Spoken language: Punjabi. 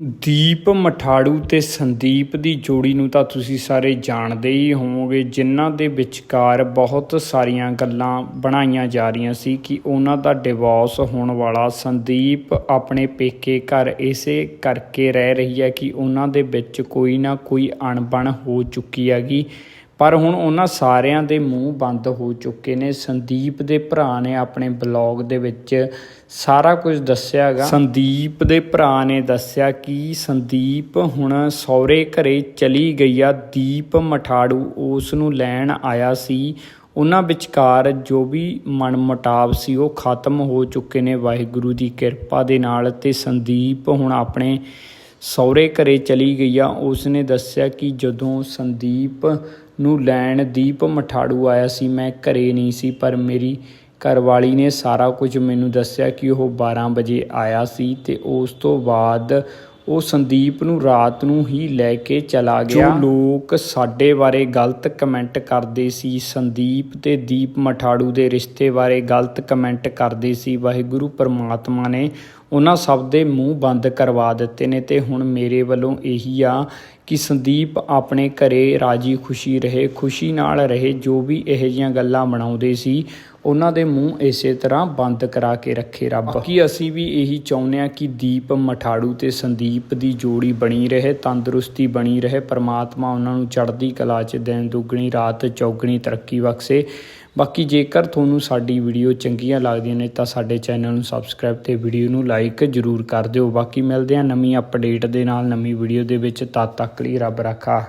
ਦੀਪ ਮਠਾੜੂ ਤੇ ਸੰਦੀਪ ਦੀ ਜੋੜੀ ਨੂੰ ਤਾਂ ਤੁਸੀਂ ਸਾਰੇ ਜਾਣਦੇ ਹੀ ਹੋਵੋਗੇ, ਜਿਨ੍ਹਾਂ ਦੇ ਵਿਚਕਾਰ ਬਹੁਤ ਸਾਰੀਆਂ ਗੱਲਾਂ ਬਣਾਈਆਂ ਜਾ ਰਹੀਆਂ ਸੀ ਕਿ ਉਹਨਾਂ ਦਾ ਡਿਵੋਰਸ ਹੋਣ ਵਾਲਾ ਸੰਦੀਪ ਆਪਣੇ ਪੇਕੇ ਘਰ ਇਸੇ ਕਰਕੇ ਰਹਿ ਰਹੀ ਹੈ ਕਿ ਉਹਨਾਂ ਦੇ ਵਿੱਚ ਕੋਈ ਨਾ ਕੋਈ ਅਣਬਣ ਹੋ ਚੁੱਕੀ ਹੈਗੀ। ਪਰ ਹੁਣ ਉਹਨਾਂ ਸਾਰਿਆਂ ਦੇ ਮੂੰਹ ਬੰਦ ਹੋ ਚੁੱਕੇ ਨੇ। ਸੰਦੀਪ ਦੇ ਭਰਾ ਨੇ ਆਪਣੇ ਬਲੌਗ ਦੇ ਵਿੱਚ ਸਾਰਾ ਕੁਝ ਦੱਸਿਆਗਾ। ਸੰਦੀਪ ਦੇ ਭਰਾ ਨੇ ਦੱਸਿਆ ਕਿ ਸੰਦੀਪ ਹੁਣ ਸਹੁਰੇ ਘਰੇ ਚਲੀ ਗਈ ਆ। ਦੀਪ ਮਠਾੜੂ ਉਸ ਨੂੰ ਲੈਣ ਆਇਆ ਸੀ। ਉਹਨਾਂ ਵਿਚਕਾਰ ਜੋ ਵੀ ਮਨਮਟਾਵ ਸੀ ਉਹ ਖਤਮ ਹੋ ਚੁੱਕੇ ਨੇ। ਵਾਹਿਗੁਰੂ ਦੀ ਕਿਰਪਾ ਦੇ ਨਾਲ ਤੇ ਸੰਦੀਪ ਹੁਣ ਆਪਣੇ ਸਹੁਰੇ ਘਰੇ ਚਲੀ ਗਈ ਆ। ਉਸ ਨੇ ਦੱਸਿਆ ਕਿ ਜਦੋਂ ਸੰਦੀਪ ਨੂੰ ਲੈਣ ਦੀਪ ਮਠਾੜੂ ਆਇਆ ਸੀ। ਮੈਂ ਘਰੇ ਨਹੀਂ ਸੀ, ਪਰ ਮੇਰੀ ਘਰਵਾਲੀ ਨੇ ਸਾਰਾ ਕੁਝ ਮੈਨੂੰ ਦੱਸਿਆ ਕਿ ਉਹ 12 ਵਜੇ ਆਇਆ ਸੀ ਤੇ ਉਸ ਤੋਂ ਬਾਅਦ ਉਹ ਸੰਦੀਪ ਨੂੰ ਰਾਤ ਨੂੰ ਹੀ ਲੈ ਕੇ ਚਲਾ ਗਿਆ। ਜੋ ਲੋਕ ਸਾਡੇ ਬਾਰੇ ਗਲਤ ਕਮੈਂਟ ਕਰਦੇ ਸੀ ਸੰਦੀਪ ਤੇ ਦੀਪ ਮਠਾੜੂ ਦੇ ਰਿਸ਼ਤੇ ਬਾਰੇ ਗਲਤ ਕਮੈਂਟ ਕਰਦੇ ਸੀ। ਵਾਹਿਗੁਰੂ ਪਰਮਾਤਮਾ ਨੇ ਉਹਨਾਂ ਸਭ ਦੇ ਮੂੰਹ ਬੰਦ ਕਰਵਾ ਦਿੱਤੇ ਨੇ ਤੇ ਹੁਣ ਮੇਰੇ ਵੱਲੋਂ ਇਹੀ ਆ ਕਿ ਸੰਦੀਪ ਆਪਣੇ ਘਰੇ ਰਾਜੀ ਖੁਸ਼ੀ ਰਹੇ ਖੁਸ਼ੀ ਨਾਲ ਰਹੇ ਜੋ ਵੀ ਇਹੋ ਜਿਹੀਆਂ ਗੱਲਾਂ ਬਣਾਉਂਦੇ ਸੀ ਉਹਨਾਂ ਦੇ ਮੂੰਹ ਇਸੇ ਤਰ੍ਹਾਂ ਬੰਦ ਕਰਾ ਕੇ ਰੱਖੇ ਰੱਬ। ਬਾਕੀ ਅਸੀਂ ਵੀ ਇਹੀ ਚਾਹੁੰਦੇ ਆ ਕਿ ਦੀਪ ਮਠਾੜੂ ਤੇ ਸੰਦੀਪ ਦੀ ਜੋੜੀ ਬਣੀ ਰਹੇ, ਤੰਦਰੁਸਤੀ ਬਣੀ ਰਹੇ, ਪਰਮਾਤਮਾ ਉਹਨਾਂ ਨੂੰ ਚੜ੍ਹਦੀ ਕਲਾ 'ਚ ਦਿਨ ਦੁੱਗਣੀ ਰਾਤ, ਚੌਗਣੀ ਤਰੱਕੀ ਬਖਸ਼ੇ। ਬਾਕੀ ਜੇਕਰ ਤੁਹਾਨੂੰ ਸਾਡੀ ਵੀਡੀਓ ਚੰਗੀਆਂ ਲੱਗਦੀਆਂ ਨੇ ਤਾਂ ਸਾਡੇ ਚੈਨਲ ਨੂੰ ਸਬਸਕ੍ਰਾਈਬ ਤੇ ਵੀਡੀਓ ਨੂੰ ਲਾਈਕ ਜਰੂਰ ਕਰ ਦਿਓ। ਬਾਕੀ ਮਿਲਦੇ ਆ ਨਵੀਂ ਅਪਡੇਟ ਦੇ ਨਾਲ, ਨਵੀਂ ਵੀਡੀਓ ਦੇ ਵਿੱਚ, ਤਦ ਤੱਕ ਲਈ ਰੱਬ ਰੱਖਾ।